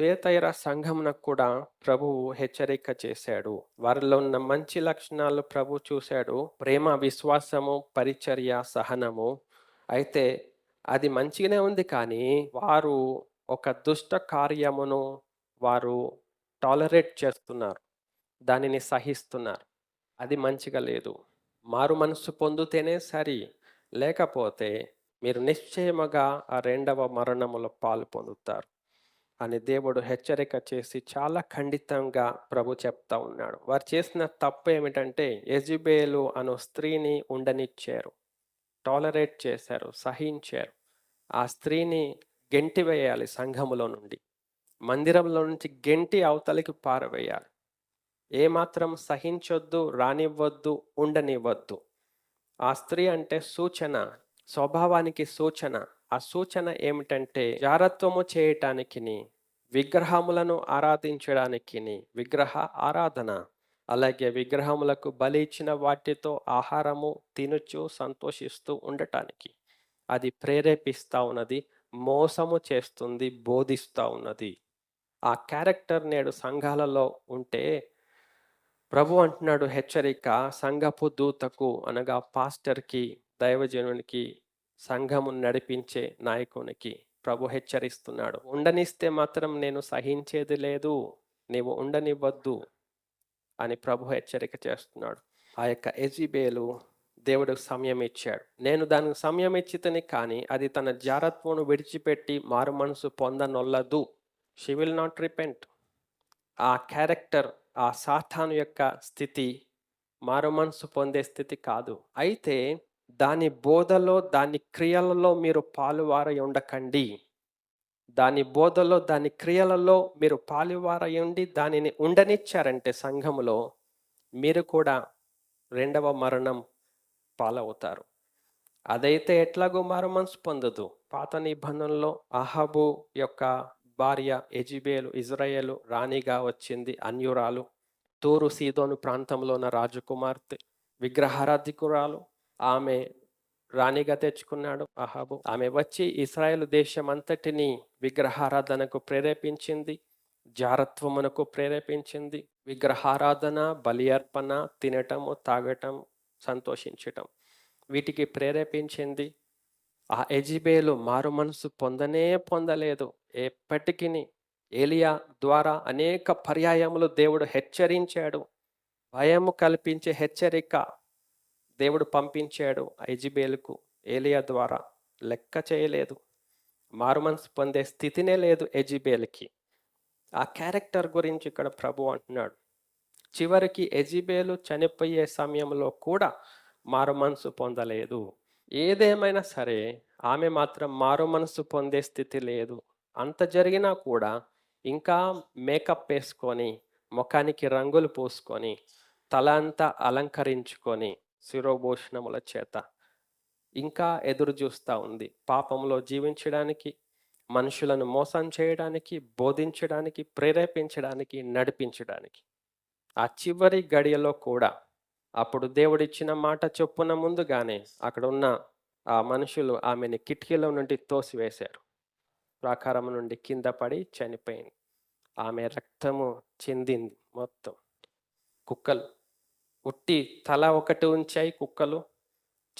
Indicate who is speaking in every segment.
Speaker 1: Thyatira సంఘమునకు కూడా ప్రభువు హెచ్చరిక చేశాడు. వారిలో ఉన్న మంచి లక్షణాలు ప్రభు చూశాడు. ప్రేమ విశ్వాసము పరిచర్య సహనము. అయితే అది మంచిగానే ఉంది కానీ వారు ఒక దుష్ట కార్యమును వారు టాలరేట్ చేస్తున్నారు. దానిని సహిస్తున్నారు. అది మంచిగా లేదు. మారు మనసు పొందితేనే సరి. లేకపోతే మీరు నిశ్చయముగా ఆ రెండవ మరణములో పాలు పొందుతారు. అని దేవుడు హెచ్చరిక చేసి చాలా ఖండితంగా ప్రభు చెప్తా ఉన్నాడు. వారు చేసిన తప్పు ఏమిటంటే ఎజిబేలు అను స్త్రీని ఉండనిచ్చారు. టాలరేట్ చేశారు సహించారు. ఆ స్త్రీని గెంటివేయాలి సంఘములో నుండి. మందిరంలో నుంచి గెంటి అవతలికి పారవేయాలి. ఏమాత్రం సహించొద్దు రానివ్వద్దు ఉండనివ్వద్దు. ఆ స్త్రీ అంటే సూచన స్వభావానికి సూచన ఆ సూచన ఏమిటంటే జారత్వము చేయటానికి విగ్రహములను ఆరాధించడానికి విగ్రహ ఆరాధన. అలాగే విగ్రహములకు బలి ఇచ్చిన వాటితో ఆహారము తినుచు సంతోషిస్తూ ఉండటానికి. అది ప్రేరేపిస్తా ఉన్నది మోసము చేస్తుంది బోధిస్తూ ఉన్నది. ఆ క్యారెక్టర్ నేడు సంఘాలలో ఉంటే ప్రభు అంటున్నాడు హెచ్చరిక సంఘపు దూతకు అనగా పాస్టర్కి దైవజనునికి సంఘము నడిపించే నాయకునికి ప్రభు హెచ్చరిస్తున్నాడు. ఉండనిస్తే మాత్రం నేను సహించేది లేదు నీవు ఉండనివ్వద్దు అని ప్రభు హెచ్చరిక చేస్తున్నాడు. ఆ యొక్క ఎజిబేలు దేవుడికి సమయం ఇచ్చాడు. నేను దానికి సమయం ఇచ్చితని కానీ అది తన జారత్వను విడిచిపెట్టి మారు మనసు పొందనొల్లదు. షీ విల్ నాట్ రిపెంట్ ఆ క్యారెక్టర్ ఆ సాతాను యొక్క స్థితి మారు మనసు పొందే స్థితి కాదు. అయితే దాని బోధలో దాని క్రియలలో మీరు పాలువారై ఉండకండి. దాని బోధలో దాని క్రియలలో మీరు పాలువారై ఉండి దానిని ఉండనిచ్చారంటే సంఘములో మీరు కూడా రెండవ మరణం పాలవుతారు. అదైతే ఎట్లాగో మారు మనసు పొందదు. పాత నిబంధనలో అహబు యొక్క భార్య ఎజిబేలు ఇజ్రాయేలు రాణిగా వచ్చింది అన్యురాలు. తూరు సీదోను ప్రాంతంలో ఉన్న రాజకుమార్తె విగ్రహారాధికురాలు ఆమె రాణిగా తెచ్చుకున్నాడు అహాబు. ఆమె వచ్చి ఇస్రాయేల్ దేశం అంతటిని విగ్రహారాధనకు ప్రేరేపించింది జారత్వమునకు ప్రేరేపించింది. విగ్రహారాధన బలి అర్పణ తినటము తాగటం సంతోషించటం వీటికి ప్రేరేపించింది. ఆ ఎజిబేలు మారు మనసు పొందనే పొందలేదు. ఎప్పటికీ ఏలియా ద్వారా అనేక పర్యాయములు దేవుడు హెచ్చరించాడు. భయము కల్పించే హెచ్చరిక దేవుడు పంపించాడు ఐజిబేలుకు ఏలియా ద్వారా. లెక్క చేయలేదు. మారు మనసు పొందే స్థితినే లేదు ఎజిబేల్కి ఆ క్యారెక్టర్ గురించి ఇక్కడ ప్రభు అంటున్నాడు. చివరికి ఎజిబేలు చనిపోయే సమయంలో కూడా మారు మనసు పొందలేదు. ఏదేమైనా సరే ఆమె మాత్రం మారు మనసు పొందే స్థితి లేదు. అంత జరిగినా కూడా ఇంకా మేకప్ వేసుకొని ముఖానికి రంగులు పూసుకొని తల అంతా అలంకరించుకొని శిరోభూషణముల చేత ఇంకా ఎదురు చూస్తూ ఉంది. పాపంలో జీవించడానికి మనుషులను మోసం చేయడానికి బోధించడానికి ప్రేరేపించడానికి నడిపించడానికి. ఆ చివరి గడియలో కూడా అప్పుడు దేవుడిచ్చిన మాట చొప్పున ముందుగానే అక్కడ ఉన్న ఆ మనుషులు ఆమెని కిటికీలో నుండి తోసివేశారు. ప్రాకారం నుండి కింద పడి చనిపోయింది. ఆమె రక్తము చెందింది మొత్తం. కుక్కలు ఉట్టి తల ఒకటి ఉంచాయి కుక్కలు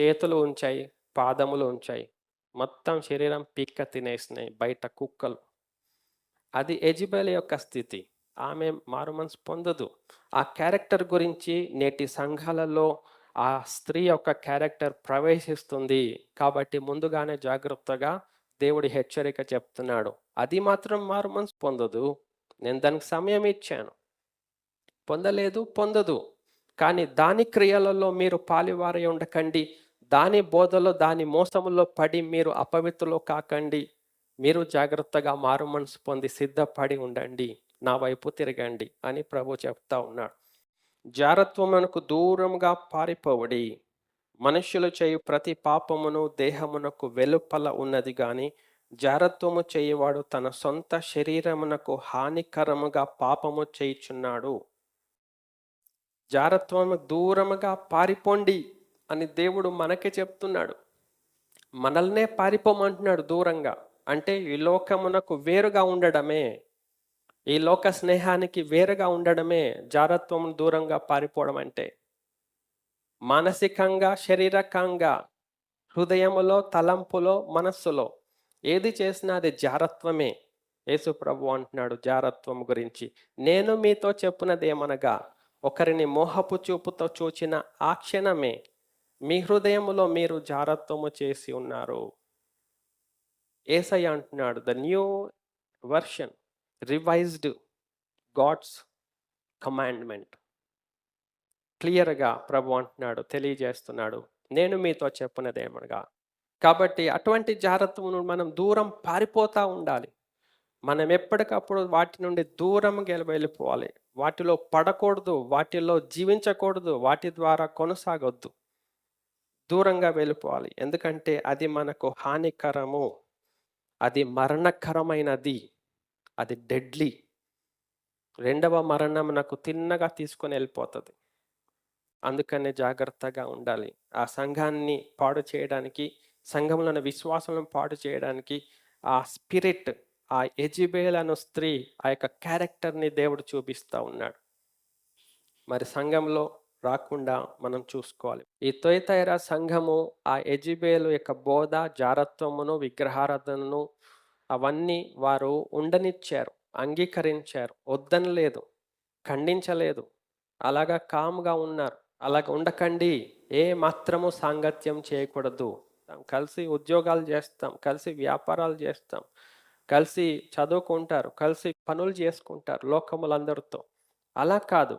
Speaker 1: చేతులు ఉంచాయి పాదములు ఉంచాయి. మొత్తం శరీరం పిక్క తినేసినాయి బయట కుక్కలు. అది ఎజిబెల్ యొక్క స్థితి. ఆమె మారుమనసు పొందదు. ఆ క్యారెక్టర్ గురించి నేటి సంఘాలలో ఆ స్త్రీ యొక్క క్యారెక్టర్ ప్రవేశిస్తుంది. కాబట్టి ముందుగానే జాగ్రత్తగా దేవుడి హెచ్చరిక చెప్తున్నాడు. అది మాత్రం మారు మనసు పొందదు. నేను దానికి సమయం ఇచ్చాను. పొందలేదు పొందదు. కానీ దాని క్రియలలో మీరు పాలివారై ఉండకండి. దాని బోధలో దాని మోసములో పడి మీరు అపవిత్రలో కాకండి. మీరు జాగ్రత్తగా మారు మనసు పొంది సిద్ధపడి ఉండండి. నా వైపు తిరగండి అని ప్రభు చెప్తా ఉన్నాడు. జారత్వమునకు దూరంగా పారిపోవడి మనుష్యులు చేయు ప్రతి పాపమును దేహమునకు వెలుపల ఉన్నది గాని జారత్వము చేయవాడు తన సొంత శరీరమునకు హానికరముగా పాపము చేయుచున్నాడు. జారత్వము దూరముగా పారిపోండి అని దేవుడు మనకే చెప్తున్నాడు. మనల్నే పారిపోమంటున్నాడు దూరంగా. అంటే ఈ లోకమునకు వేరుగా ఉండడమే ఈ లోక స్నేహానికి వేరుగా ఉండడమే జారత్వం దూరంగా పారిపోవడం అంటే. మానసికంగా శరీరకంగా హృదయములో తలంపులో మనస్సులో ఏది చేసినా అది జారత్వమే. యేసు ప్రభు అంటున్నాడు జారత్వం గురించి. నేను మీతో చెప్పునదేమనగా ఒకరిని మోహపు చూపుతో చూచిన ఆ క్షణమే మీ హృదయములో మీరు జారత్వము చేసి ఉన్నారు. ఏసయ్య అంటున్నాడు the new version revised God's commandment. క్లియర్గా ప్రభు అంటున్నాడు తెలియజేస్తున్నాడు నేను మీతో చెప్పినదేమనగా కాబట్టి అటువంటి జాగ్రత్తను మనం దూరం పారిపోతూ ఉండాలి. మనం ఎప్పటికప్పుడు వాటి నుండి దూరంగా వెళ్ళిపోవాలి వాటిలో పడకూడదు వాటిలో జీవించకూడదు వాటి ద్వారా కొనసాగొద్దు. దూరంగా వెళ్ళిపోవాలి. ఎందుకంటే అది మనకు హానికరము. అది మరణకరమైనది. అది డెడ్లీ. రెండవ మరణం నాకు తిన్నగా తీసుకొని వెళ్ళిపోతుంది. అందుకనే జాగ్రత్తగా ఉండాలి. ఆ సంఘాన్ని పాడు చేయడానికి సంఘంలోని విశ్వాసం విశ్వాసాలను పాడు చేయడానికి ఆ స్పిరిట్ ఆ ఎజిబేల్ అను స్త్రీ ఆ యొక్క క్యారెక్టర్ని దేవుడు చూపిస్తూ ఉన్నాడు. మరి సంఘంలో రాకుండా మనం చూసుకోవాలి. ఈ తొయతైర సంఘము ఆ ఎజిబేలు యొక్క బోధ జారత్వమును విగ్రహారాధనను అవన్నీ వారు ఉండనిచ్చారు అంగీకరించారు వద్దనలేదు ఖండించలేదు. అలాగా కామ్గా ఉన్నారు. అలాగ ఉండకండి ఏ మాత్రము సాంగత్యం చేయకూడదు. కలిసి ఉద్యోగాలు చేస్తాం కలిసి వ్యాపారాలు చేస్తాం కలిసి చదువుకుంటారు కలిసి పనులు చేసుకుంటారు లోకములందరితో. అలా కాదు.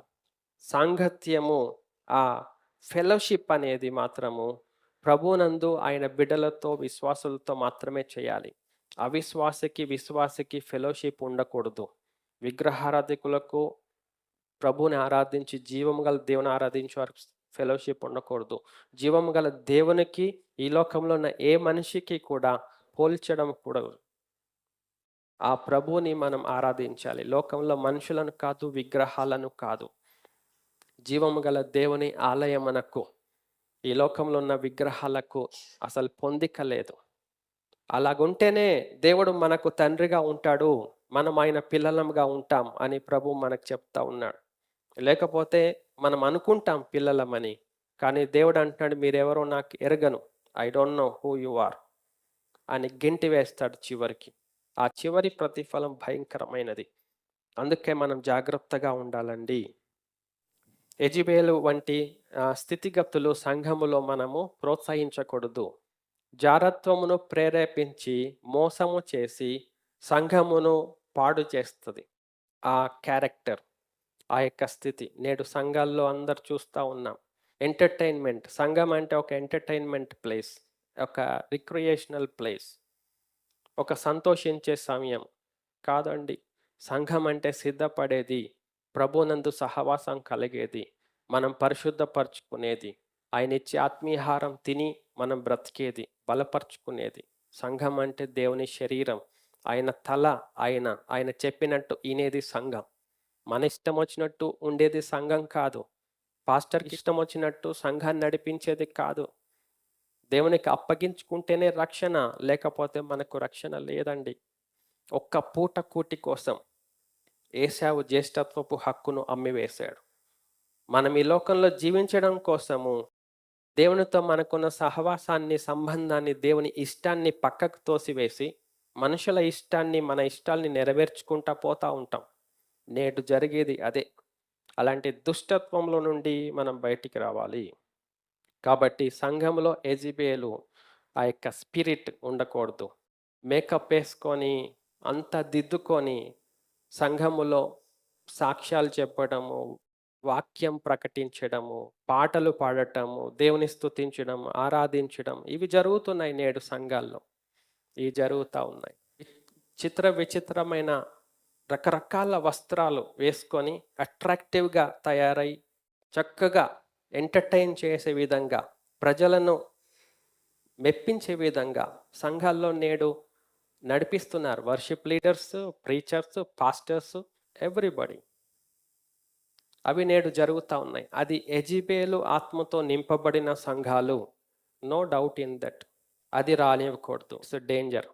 Speaker 1: సాంగత్యము ఆ ఫెలోషిప్ అనేది మాత్రము ప్రభునందు ఆయన బిడ్డలతో విశ్వాసులతో మాత్రమే చేయాలి. అవిశ్వాసకి విశ్వాసకి ఫెలోషిప్ ఉండకూడదు. విగ్రహారాధికులకు ప్రభుని ఆరాధించి జీవము గల దేవుని ఆరాధించే వారికి ఫెలోషిప్ ఉండకూడదు. జీవము గల దేవునికి ఈ లోకంలో ఉన్న ఏ మనిషికి కూడా పోల్చడం కూడదు. ఆ ప్రభుని మనం ఆరాధించాలి. లోకంలో మనుషులను కాదు విగ్రహాలను కాదు. జీవము గల దేవుని ఆలయమునకు ఈ లోకంలో ఉన్న విగ్రహాలకు అసలు పొందిక లేదు. అలాగుంటేనే దేవుడు మనకు తండ్రిగా ఉంటాడు. మనం ఆయన పిల్లలంగా ఉంటాం అని ప్రభు మనకు చెప్తా ఉన్నాడు. లేకపోతే మనం అనుకుంటాం పిల్లలమని. కానీ దేవుడు అంటున్నాడు మీరెవరో నాకు ఎరగను. I don't know who you are అని గింటి వేస్తాడు చివరికి. ఆ చివరి ప్రతిఫలం భయంకరమైనది. అందుకే మనం జాగ్రత్తగా ఉండాలండి. ఎజిబేలు వంటి స్థితిగతులు సంఘములో మనము ప్రోత్సహించకూడదు. జారత్వమును ప్రేరేపించి మోసము చేసి సంఘమును పాడు చేస్తుంది. ఆ క్యారెక్టర్ ఆ యొక్క స్థితి. నేడు సంఘాల్లో అందరు చూస్తూ ఉన్నాం. ఎంటర్టైన్మెంట్ సంఘం అంటే ఒక ఎంటర్టైన్మెంట్ ప్లేస్ ఒక రిక్రియేషనల్ ప్లేస్. ఒక సంతోషించే సమయం కాదండి. సంఘం అంటే సిద్ధపడేది ప్రభునందు సహవాసం కలిగేది మనం పరిశుద్ధపరచుకునేది ఆయన ఇచ్చే ఆత్మీహారం తిని మనం బ్రతికేది బలపరుచుకునేది. సంఘం అంటే దేవుని శరీరం ఆయన తల ఆయన ఆయన చెప్పినట్టు ఈనేది సంఘం. మన ఇష్టం వచ్చినట్టు ఉండేది సంఘం కాదు. పాస్టర్కి ఇష్టం వచ్చినట్టు సంఘాన్ని నడిపించేది కాదు. దేవునికి అప్పగించుకుంటేనే రక్షణ లేకపోతే మనకు రక్షణ లేదండి. ఒక్క పూట కూటి కోసం ఏసావు జ్యేష్ఠత్వపు హక్కును అమ్మివేశాడు. మనం ఈ లోకంలో జీవించడం కోసము దేవునితో మనకున్న సహవాసాన్ని సంబంధాన్ని దేవుని ఇష్టాన్ని పక్కకు తోసివేసి మనుషుల ఇష్టాన్ని మన ఇష్టాల్ని నెరవేర్చుకుంటా పోతా ఉంటాం. నేడు జరిగేది అదే. అలాంటి దుష్టత్వంలో నుండి మనం బయటికి రావాలి. కాబట్టి సంఘంలో ఎజిబేలు ఆ యొక్క స్పిరిట్ ఉండకూడదు. మేకప్ వేసుకొని అంత దిద్దుకొని సంఘములో సాక్ష్యాలు చెప్పడము వాక్యం ప్రకటించడము పాటలు పాడటము దేవుని స్తుతించడం ఆరాధించడం ఇవి జరుగుతున్నాయి నేడు సంఘాల్లో. ఇవి జరుగుతూ ఉన్నాయి. చిత్ర విచిత్రమైన రకరకాల వస్త్రాలు వేసుకొని అట్రాక్టివ్గా తయారై చక్కగా ఎంటర్టైన్ చేసే విధంగా ప్రజలను మెప్పించే విధంగా సంఘాల్లో నేడు నడిపిస్తున్నారు. Worship leaders preachers pastors everybody. అవి నేడు జరుగుతూ ఉన్నాయి. అది ఎజిబేలు ఆత్మతో నింపబడిన సంఘాలు. No doubt in that. అది రానివ్వకూడదు. It's danger.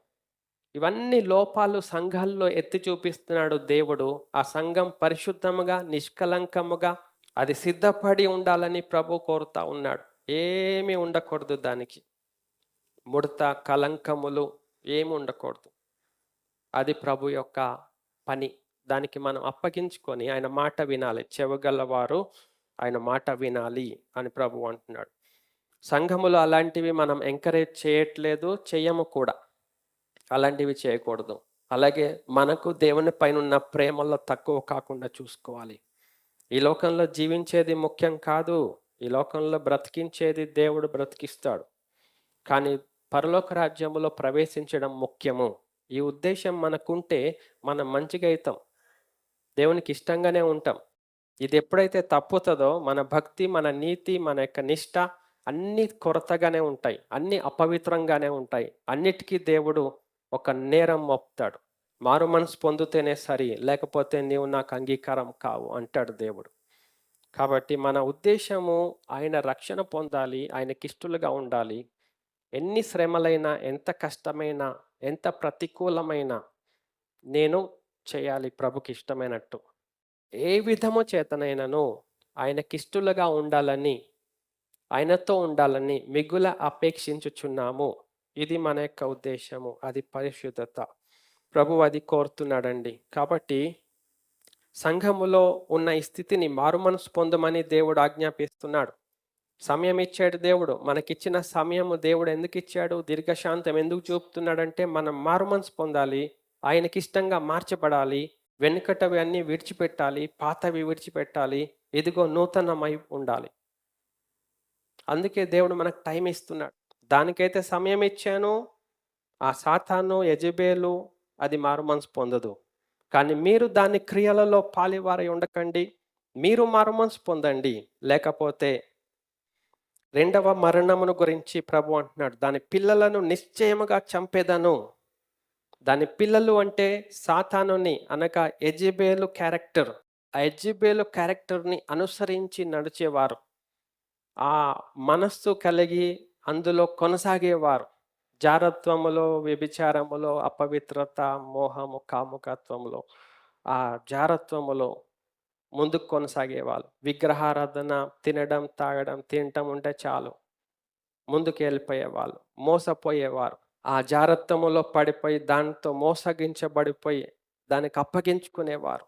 Speaker 1: ఇవన్నీ లోపాలు సంఘాల్లో ఎత్తి చూపిస్తున్నాడు దేవుడు. ఆ సంఘం పరిశుద్ధముగా నిష్కలంకముగా అది సిద్ధపడి ఉండాలని ప్రభు కోరుతా ఉన్నాడు. ఏమీ ఉండకూడదు దానికి. ముడత కలంకములు ఏమి ఉండకూడదు. అది ప్రభు యొక్క పని. దానికి మనం అప్పగించుకొని ఆయన మాట వినాలి. చెవగలవారు ఆయన మాట వినాలి అని ప్రభు అంటున్నాడు. సంఘములు అలాంటివి మనం ఎంకరేజ్ చేయట్లేదు చేయము కూడా. అలాంటివి చేయకూడదు. అలాగే మనకు దేవుని పైన ఉన్న ప్రేమలో తక్కువ కాకుండా చూసుకోవాలి. ఈ లోకంలో జీవించేది ముఖ్యం కాదు. ఈ లోకంలో బ్రతికించేది దేవుడు బ్రతికిస్తాడు. కానీ పరలోక రాజ్యంలో ప్రవేశించడం ముఖ్యము. ఈ ఉద్దేశం మనకుంటే మనం మంచిగా అవుతాం. దేవునికి ఇష్టంగానే ఉంటాం. ఇది ఎప్పుడైతే తప్పుతుందో మన భక్తి మన నీతి మన యొక్క నిష్ట అన్ని కొరతగానే ఉంటాయి. అన్ని అపవిత్రంగానే ఉంటాయి. అన్నిటికీ దేవుడు ఒక నేరం మోపుతాడు. మారు మనసు పొందితేనే సరి లేకపోతే నీవు నాకు అంగీకారం కావు అంటాడు దేవుడు. కాబట్టి మన ఉద్దేశము ఆయన రక్షణ పొందాలి ఆయనకిష్టులుగా ఉండాలి. ఎన్ని శ్రమలైనా ఎంత కష్టమైనా ఎంత ప్రతికూలమైన నేను చేయాలి ప్రభుకి ఇష్టమైనట్టు. ఏ విధము చేతనైనను ఆయనకిష్టులుగా ఉండాలని ఆయనతో ఉండాలని మిగుల అపేక్షించుచున్నాము. ఇది మన యొక్క ఉద్దేశము. అది పరిశుద్ధత. ప్రభు అది కోరుతున్నాడండి. కాబట్టి సంఘములో ఉన్న ఈ స్థితిని మారుమనసు పొందమని దేవుడు ఆజ్ఞాపిస్తున్నాడు. సమయం ఇచ్చాడు దేవుడు. మనకిచ్చిన సమయము దేవుడు ఎందుకు ఇచ్చాడు? దీర్ఘశాంతం ఎందుకు చూపుతున్నాడంటే మనం మారుమనసు పొందాలి. ఆయనకి ఇష్టంగా మార్చబడాలి. వెనుకటవి అన్నీ విడిచిపెట్టాలి. పాతవి విడిచిపెట్టాలి. ఇదిగో నూతనమై ఉండాలి. అందుకే దేవుడు మనకు టైం ఇస్తున్నాడు. దానికైతే సమయం ఇచ్చాను. ఆ సాతాను యజబేలు అది మారు మనసు పొందదు. కానీ మీరు దాని క్రియలలో పాలివారై ఉండకండి. మీరు మారు మనసు పొందండి. లేకపోతే రెండవ మరణమును గురించి ప్రభు అంటున్నాడు. దాని పిల్లలను నిశ్చయముగా చంపేదను. దాని పిల్లలు అంటే సాతానుని అనగా ఎజిబేలు క్యారెక్టర్. ఆ ఎజిబేలు క్యారెక్టర్ని అనుసరించి నడిచేవారు. ఆ మనస్సు కలిగి అందులో కొనసాగేవారు. జారత్వములో వ్యభిచారములో అపవిత్రత మోహము కాముకత్వములో ఆ జారత్వములో ముందుకు కొనసాగేవాళ్ళు. విగ్రహారాధన తినడం తాగడం తినటం ఉంటే చాలు. ముందుకు వెళ్ళిపోయేవాళ్ళు మోసపోయేవారు. ఆ జారత్వములో పడిపోయి దానితో మోసగించబడిపోయి దానికి అప్పగించుకునేవారు.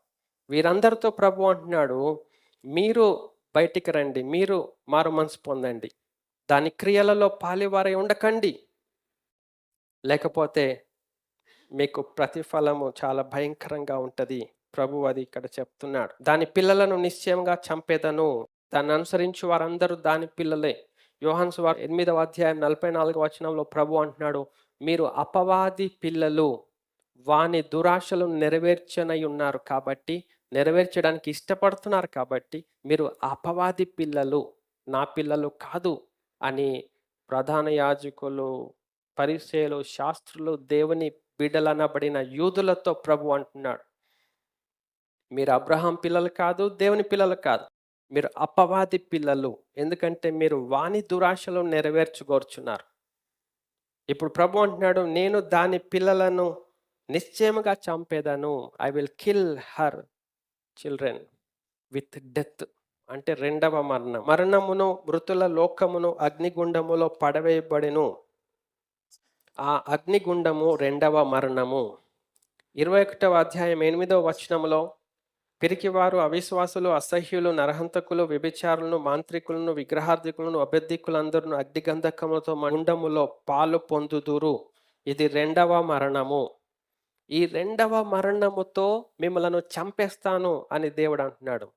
Speaker 1: వీరందరితో ప్రభు అంటున్నాడు మీరు బయటికి రండి మీరు మారు మనసు పొందండి. దాని క్రియలలో పాలివారై ఉండకండి. లేకపోతే మీకు ప్రతిఫలము చాలా భయంకరంగా ఉంటుంది. ప్రభు అది ఇక్కడ చెప్తున్నాడు. దాని పిల్లలను నిశ్చయంగా చంపేదను. దాన్ని అనుసరించి వారందరూ దాని పిల్లలే. యోహన్స్ వారు ఎనిమిదవ అధ్యాయం నలభై నాలుగు వచనంలో ప్రభు అంటున్నాడు మీరు అపవాది పిల్లలు వాని దురాశలు నెరవేర్చనై ఉన్నారు కాబట్టి నెరవేర్చడానికి ఇష్టపడుతున్నారు కాబట్టి మీరు అపవాది పిల్లలు నా పిల్లలు కాదు అని ప్రధాన యాజకులు పరిచయలు శాస్త్రులు దేవుని బిడ్డలనబడిన యూదులతో ప్రభు అంటున్నాడు. మీరు అబ్రహాం పిల్లలు కాదు దేవుని పిల్లలు కాదు. మీరు అపవాది పిల్లలు. ఎందుకంటే మీరు వాణి దురాశలు నెరవేర్చుకోరుచున్నారు. ఇప్పుడు ప్రభు అంటున్నాడు నేను దాని పిల్లలను నిశ్చయముగా చంపేదాను. I will kill her children with death అంటే రెండవ మరణం. మరణమును మృతుల లోకమును అగ్నిగుండములో పడవేయబడెను. ఆ అగ్నిగుండము రెండవ మరణము. ఇరవై ఒకటవ అధ్యాయం ఎనిమిదవ వచనములో పిరికివారు అవిశ్వాసులు అసహ్యులు నరహంతకులు వ్యభిచారులను మాంత్రికులను విగ్రహార్థికులను అభ్యర్థికులందరూ అగ్నిగంధకములతో గుండములో పాలు పొందుదురు. ఇది రెండవ మరణము. ఈ రెండవ మరణముతో మిమ్మలను చంపేస్తాను అని దేవుడు అంటున్నాడు.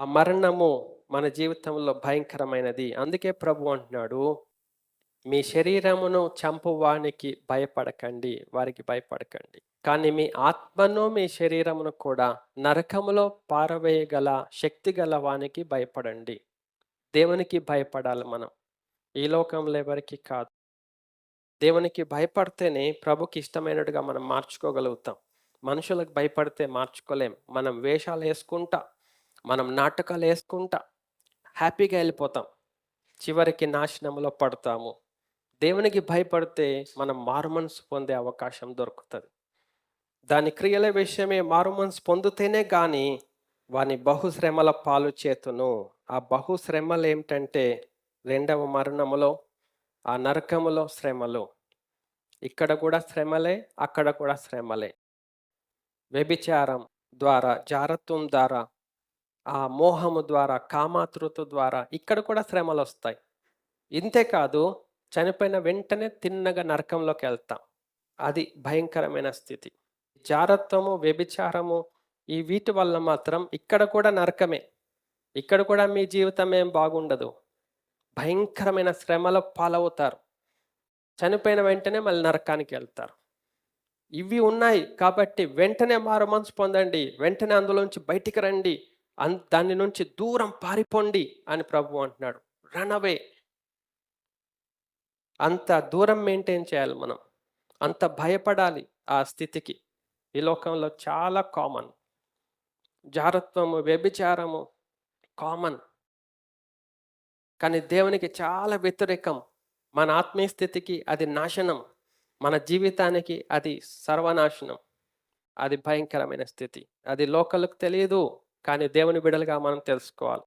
Speaker 1: ఆ మరణము మన జీవితంలో భయంకరమైనది. అందుకే ప్రభు అంటున్నాడు మీ శరీరమును చంపువానికి భయపడకండి వారికి భయపడకండి. కానీ మీ ఆత్మను మీ శరీరమును కూడా నరకములో పారవేయగల శక్తి గల వానికి భయపడండి. దేవునికి భయపడాలి మనం. ఈ లోకంలో ఎవరికి కాదు. దేవునికి భయపడితేనే ప్రభుకి ఇష్టమైనట్టుగా మనం మార్చుకోగలుగుతాం. మనుషులకు భయపడితే మార్చుకోలేం. మనం వేషాలు వేసుకుంటా మనం నాటకాలు వేసుకుంటా హ్యాపీగా వెళ్ళిపోతాం. చివరికి నాశనంలో పడతాము. దేవునికి భయపడితే మనం మారుమనసు పొందే అవకాశం దొరుకుతుంది. దాని క్రియల విషయమే మారుమనసు పొందితేనే కానీ వాని బహుశ్రమల పాలు చేతును ఆ బహుశ్రమలు ఏమిటంటే రెండవ మరణములో ఆ నరకములో శ్రమలు. ఇక్కడ కూడా శ్రమలే అక్కడ కూడా శ్రమలే. వ్యభిచారం ద్వారా జారత్వం ద్వారా ఆ మోహము ద్వారా కామాతృత ద్వారా ఇక్కడ కూడా శ్రమలు వస్తాయి ఇంతేకాదు చనిపోయిన వెంటనే తిన్నగా నరకంలోకి వెళ్తాం. అది భయంకరమైన స్థితి. జారత్వము వ్యభిచారము ఈ వీటి వల్ల మాత్రం ఇక్కడ కూడా నరకమే. ఇక్కడ కూడా మీ జీవితం ఏం బాగుండదు. భయంకరమైన శ్రమల పాలవుతారు. చనిపోయిన వెంటనే మళ్ళీ నరకానికి వెళ్తారు. ఇవి ఉన్నాయి కాబట్టి వెంటనే మారు మనసు పొందండి. వెంటనే అందులోంచి బయటికి రండి. అన్ దాని నుంచి దూరం పారిపోండి అని ప్రభు అంటున్నాడు. రన్ అవే అంత దూరం మెయింటైన్ చేయాలి మనం. అంత భయపడాలి ఆ స్థితికి. ఈ లోకంలో చాలా కామన్. జారత్వము వ్యభిచారము కామన్. కానీ దేవునికి చాలా వ్యతిరేకం. మన ఆత్మీయ స్థితికి అది నాశనం. మన జీవితానికి అది సర్వనాశనం. అది భయంకరమైన స్థితి. అది లోకలకు తెలియదు కానీ దేవుని బిడలుగా మనం తెలుసుకోవాలి.